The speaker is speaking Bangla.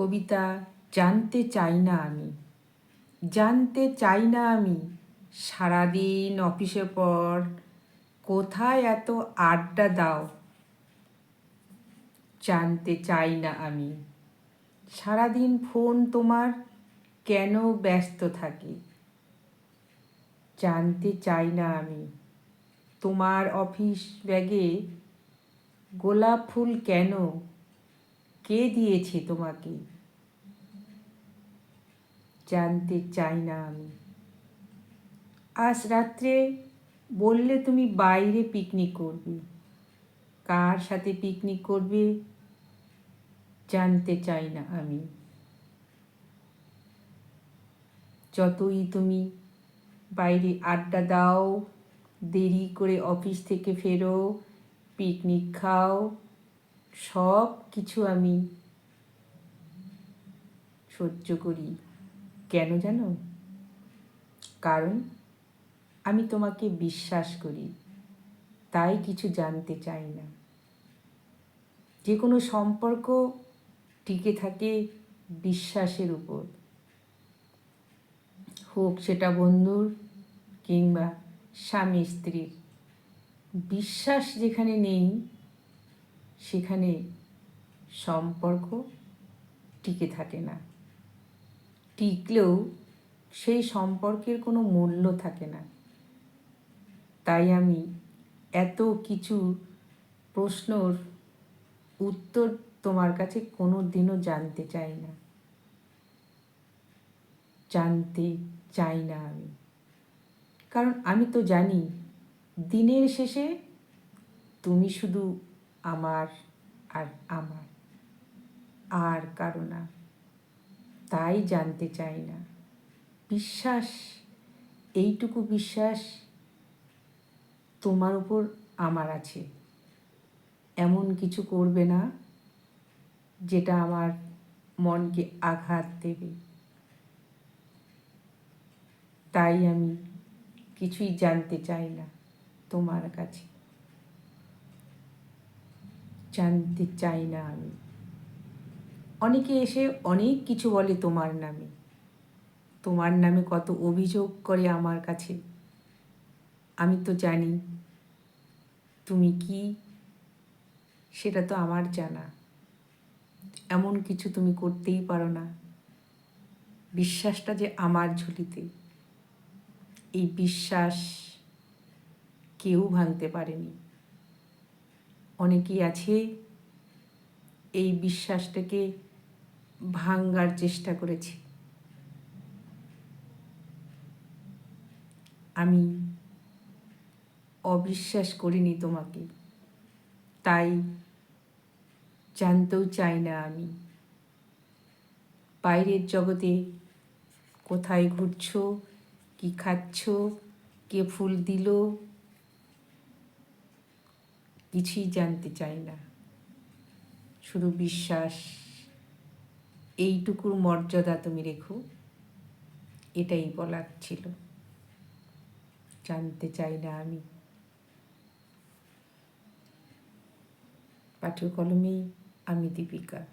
কবিতা জানতে চাই না আমি। জানতে চাই না আমি সারাদিন অফিসে পর কোথায় এত আড্ডা দাও? জানতে চাই না আমি। সারাদিন ফোন তোমার কেন ব্যস্ত থাকে? জানতে চাই না আমি। তোমার অফিস ব্যাগে গোলাপ ফুল কেন কে দিয়েছে তোমাকে? জানতে চাই না আমি। আজ রাত্রে বললে তুমি বাইরে পিকনিক করবে। কার সাথে পিকনিক করবে জানতে চাই না আমি। যতই তুমি বাইরে আড্ডা দাও, দেরি করে অফিস থেকে ফেরো, পিকনিক খাও সব কিছু আমি সহ্য করি। কেন জানো? কারণ আমি তোমাকে বিশ্বাস করি, তাই কিছু জানতে চাই না। যে কোনো সম্পর্ক টিকে থাকে বিশ্বাসের উপর। হোক সেটা বন্ধুর কিংবা স্বামী স্ত্রীর বিশ্বাস যেখানে নেই সেখানে সম্পর্ক টিকে থাকে না। টিকলেও সেই সম্পর্কের কোনো মূল্য থাকে না। তাই আমি এত কিছু প্রশ্নর উত্তর তোমার কাছে কোনো দিনও জানতে চাই না। জানতে চাই না আমি। কারণ আমি তো জানি, দিনের শেষে তুমি শুধু আমার আর আমার, আর কারও না। তাই জানতে চাই না। বিশ্বাস, এইটুকু বিশ্বাস তোমার উপর আমার আছে। এমন কিছু করবে না যেটা আমার মনকে আঘাত দেবে। তাই আমি কিছুই জানতে চাই না তোমার কাছে। জানতে চাই না আমি। অনেকে এসে অনেক কিছু বলে তোমার নামে। তোমার নামে কত অভিযোগ করে আমার কাছে। আমি তো জানি, তুমি কি? সেটা তো আমার জানা। এমন কিছু তুমি করতেই পারো না। বিশ্বাসটা যে আমার ঝুলিতে, এই বিশ্বাস কেউ ভাঙতে পারেনি। অনেকেই আছে এই বিশ্বাসটাকে ভাঙ্গার চেষ্টা করেছে। আমি অবিশ্বাস করিনি তোমাকে, তাই জানতেও চাই না আমি। বাইরের জগতে কোথায় ঘুরছ, কি খাচ্ছ, কে ফুল দিল কিছুই জানতে চাই না। শুধু বিশ্বাস, এইটুকুর মর্যাদা তুমি রেখো, এটাই বলার ছিল। জানতে চাই না আমি। পাঠ্য কলমেই আমি দীপিকা।